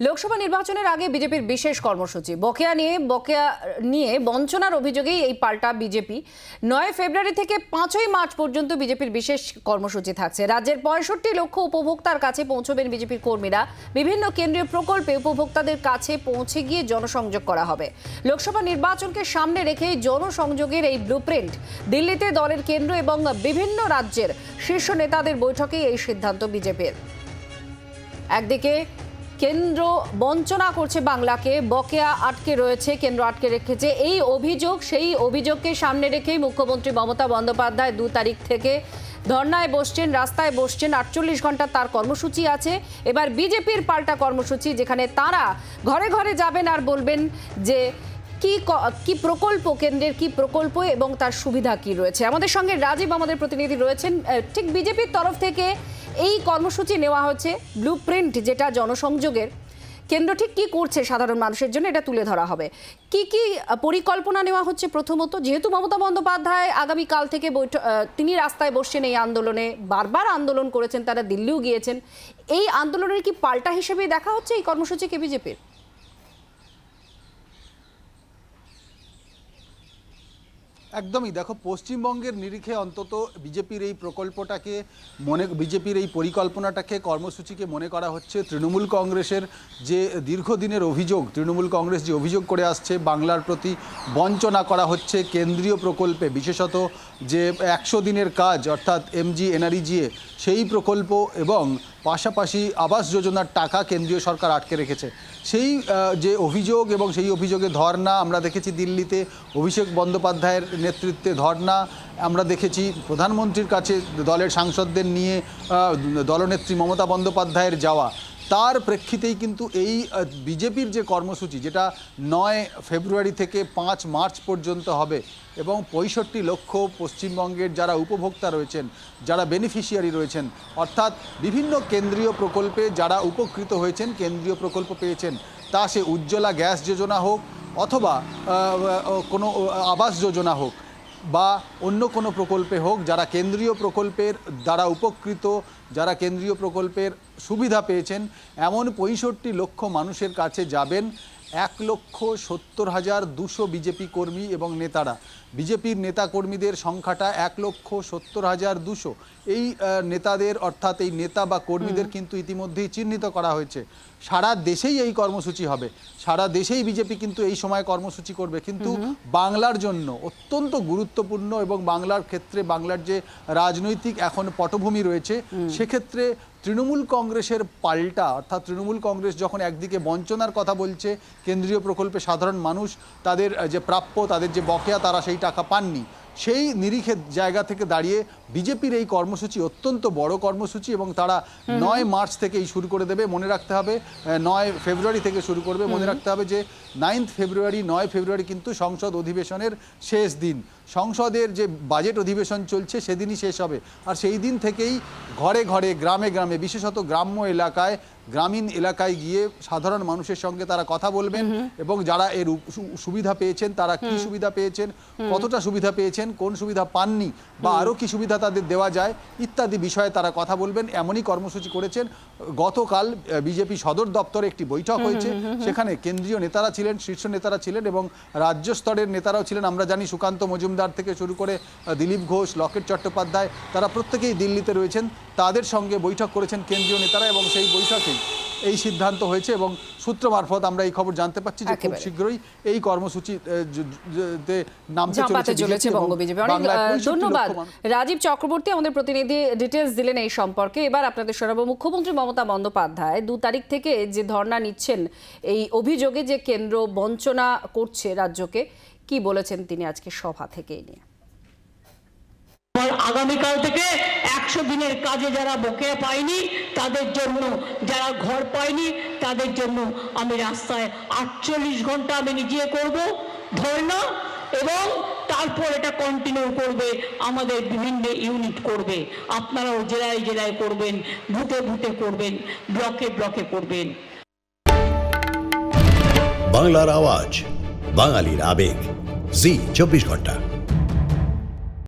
লোকসভা নির্বাচনের আগে বিজেপির বিশেষ কর্মসূচি। বকেয়া নিয়ে বকেয়া নিয়ে বঞ্চনার অভিযোগেই এই পাল্টা বিজেপি। নয় ফেব্রুয়ারি থেকে পাঁচই মার্চ পর্যন্ত বিজেপির বিশেষ কর্মসূচি থাকছে। রাজ্যের পঁয়ষট্টি লক্ষ উপভোক্তার কাছে পৌঁছবেন বিজেপির কর্মীরা। বিভিন্ন কেন্দ্রীয় প্রকল্পে উপভোক্তাদের কাছে পৌঁছে গিয়ে জনসংযোগ করা হবে। লোকসভা নির্বাচনকে সামনে রেখে জনসংযোগের এই ব্লুপ্রিন্ট দিল্লিতে দলের কেন্দ্র এবং বিভিন্ন রাজ্যের শীর্ষ নেতাদের বৈঠকে এই সিদ্ধান্ত বিজেপির। একদিকে কেন্দ্র বঞ্চনা করছে বাংলাকে, বকেয়া আটকে রয়েছে, কেন্দ্র আটকে রেখেছে। এই অভিযোগ, সেই অভিযোগকে সামনে রেখেই মুখ্যমন্ত্রী মমতা বন্দ্যোপাধ্যায় দু তারিখ থেকে ধর্নায় বসছেন, রাস্তায় বসছেন, আটচল্লিশ ঘণ্টা তার কর্মসূচি আছে। এবার বিজেপির পাল্টা কর্মসূচি, যেখানে তারা ঘরে ঘরে যাবেন আর বলবেন যে কি ক- প্রকল্প, কেন্দ্রের কি প্রকল্প এবং তার সুবিধা কি রয়েছে? আমাদের সঙ্গে রাজীব আমাদের প্রতিনিধি রয়েছেন। ঠিক বিজেপির তরফ থেকে এই কর্মসূচি নেওয়া হচ্ছে ব্লু প্রিন্ট যেটা জনসংযোগের। কেন্দ্র ঠিক কি করছে সাধারণ মানুষের জন্য এটা তুলে ধরা হবে। কি কি পরিকল্পনা নেওয়া হচ্ছে প্রথমত, যেহেতু মমতা বন্দ্যোপাধ্যায় আগামী কাল থেকে বৈঠক তিনি রাস্তায় বসছেন এই আন্দোলনে, বারবার আন্দোলন করেছেন, তারা দিল্লিও গিয়েছেন। এই আন্দোলনের কি পাল্টা হিসেবে দেখা হচ্ছে এই কর্মসূচিকে বিজেপির? একদমই। দেখো, পশ্চিমবঙ্গের নিরিখে অন্তত বিজেপির এই প্রকল্পটাকে মনে, বিজেপির এই পরিকল্পনাটাকে, কর্মসূচিকে মনে করা হচ্ছে তৃণমূল কংগ্রেসের যে দীর্ঘদিনের অভিযোগ, তৃণমূল কংগ্রেস যে অভিযোগ করে আসছে, বাংলার প্রতি বঞ্চনা করা হচ্ছে কেন্দ্রীয় প্রকল্পে, বিশেষত যে একশো দিনের কাজ, অর্থাৎ এমজি এনআরইজিএ সেই প্রকল্প এবং পাশাপাশি আবাস যোজনার টাকা কেন্দ্রীয় সরকার আটকে রেখেছে। সেই যে অভিযোগ এবং সেই অভিযোগে ধর্না আমরা দেখেছি দিল্লিতে অভিষেক বন্দ্যোপাধ্যায়ের নেতৃত্বে ধর্না আমরা দেখেছি প্রধানমন্ত্রীর কাছে দলের সাংসদদের নিয়ে দলনেত্রী মমতা বন্দ্যোপাধ্যায়ের যাওয়া। তার প্রেক্ষিতেই কিন্তু এই বিজেপির যে কর্মসূচি, যেটা নয় ফেব্রুয়ারি থেকে পাঁচ মার্চ পর্যন্ত হবে এবং পঁয়ষট্টি লক্ষ পশ্চিমবঙ্গের যারা উপভোক্তা রয়েছেন, যারা বেনিফিশিয়ারি রয়েছেন, অর্থাৎ বিভিন্ন কেন্দ্রীয় প্রকল্পে যারা উপকৃত হয়েছেন, কেন্দ্রীয় প্রকল্প পেয়েছেন, তা সে উজ্জ্বলা গ্যাস যোজনা হোক অথবা কোনো আবাস যোজনা হোক বা অন্য কোনো প্রকল্পে হোক, যারা কেন্দ্রীয় প্রকল্পের দ্বারা উপকৃত, যারা কেন্দ্রীয় প্রকল্পের সুবিধা পেয়েছেন, এমন পঁয়ষট্টি লক্ষ মানুষের কাছে যাবেন। এক লক্ষ সত্তর হাজার দুশো বিজেপি কর্মী এবং নেতারা। বিজেপির নেতাকর্মীদের সংখ্যাটা এক লক্ষ সত্তর হাজার দুশো। এই নেতাদের অর্থাৎ এই নেতা বা কর্মীদের কিন্তু ইতিমধ্যেই চিহ্নিত করা হয়েছে। সারা দেশেই এই কর্মসূচি হবে। সারা দেশেই বিজেপি কিন্তু এই সময় কর্মসূচি করবে। কিন্তু বাংলার জন্য অত্যন্ত গুরুত্বপূর্ণ এবং বাংলার ক্ষেত্রে বাংলার যে রাজনৈতিক এখন পটভূমি রয়েছে সেক্ষেত্রে তৃণমূল কংগ্রেসের পাল্টা, অর্থাৎ তৃণমূল কংগ্রেস যখন একদিকে বঞ্চনার কথা বলছে, কেন্দ্রীয় প্রকল্পে সাধারণ মানুষ তাদের যে প্রাপ্য, তাদের যে বকেয়া, তারা সেই টাকা পাননি। সেই নিরিখের জায়গা থেকে দাঁড়িয়ে বিজেপির এই কর্মসূচি অত্যন্ত বড় কর্মসূচি এবং তারা নয় মার্চ থেকেই শুরু করে দেবে মনে রাখতে হবে নয় ফেব্রুয়ারি থেকে শুরু করবে মনে রাখতে হবে যে নাইন্থ ফেব্রুয়ারি নয় ফেব্রুয়ারি কিন্তু সংসদ অধিবেশনের শেষ দিন। সংসদের যে বাজেট অধিবেশন চলছে সেদিনই শেষ হবে। আর সেই দিন থেকেই ঘরে ঘরে গ্রামে গ্রামে বিশেষত গ্রাম্য এলাকায় গ্রামীণ এলাকায় গিয়ে সাধারণ মানুষের সঙ্গে তারা কথা বলবেন এবং যারা এর সুবিধা পেয়েছেন তারা কি সুবিধা পেয়েছেন কতটা সুবিধা পেয়েছেন কোন সুবিধা পাননি বা আরও কি সুবিধা তাদের দেওয়া যায় ইত্যাদি বিষয়ে তারা কথা বলবেন। এমনই কর্মসূচি করেছেন। গতকাল বিজেপি সদর দপ্তরে একটি বৈঠক হয়েছে। সেখানে কেন্দ্রীয় নেতারা ছিলেন শীর্ষ নেতারা ছিলেন এবং রাজ্য স্তরের নেতারাও ছিলেন। আমরা জানি সুকান্ত মজুমদার থেকে শুরু করে দিলীপ ঘোষ লকেট চট্টোপাধ্যায় তারা প্রত্যেকেই দিল্লিতে রয়েছেন। তাদের সঙ্গে বৈঠক করেছেন কেন্দ্রীয় নেতারা এবং সেই বৈঠকেই এই সিদ্ধান্ত হয়েছে এবং সূত্র মারফত আমরা এই খবর জানতে পারছি যে খুব শীঘ্রই এই কর্মসূচি আহ, জ- জ- তে নামতে চলেছে চলেছে বিজেপি এবং বঙ্গ বিজেপি। অনেক বাংলায় আহ, 65 লক্ষ ধন্যবাদ। রাজীব চক্রবর্তী আমাদের প্রতিনিধি ডিটেলস দিলেন এই সম্পর্কে। এবার আপনাদের শোনাবো মুখ্যমন্ত্রী মমতা বন্দ্যোপাধ্যায়। দু তারিখ থেকে যে ধর্ণা নিচ্ছেন এই অভিযোগে যে কেন্দ্র বঞ্চনা করছে রাজ্যকে কি বলেছেন তিনি আজকে সভা থেকে এই নিয়ে? আগামীকাল থেকে একশো দিনের কাজে যারা বকেয়া পায়নি, তাদের জন্য, যারা ঘর পায়নি, তাদের জন্য আমি রাস্তায় আটচল্লিশ ঘণ্টা আমি নিজে করব ধর্ণা এবং তারপর এটা কন্টিনিউ করবে, আমাদের বিভিন্ন ইউনিট করবে। আপনারাও জেলায় জেলায় করবেন ভূতে ভূতে করবেন, ব্লকে ব্লকে করবেন। বাংলার আওয়াজ, বাঙালির আবেগ। জি, চব্বিশ ঘণ্টা।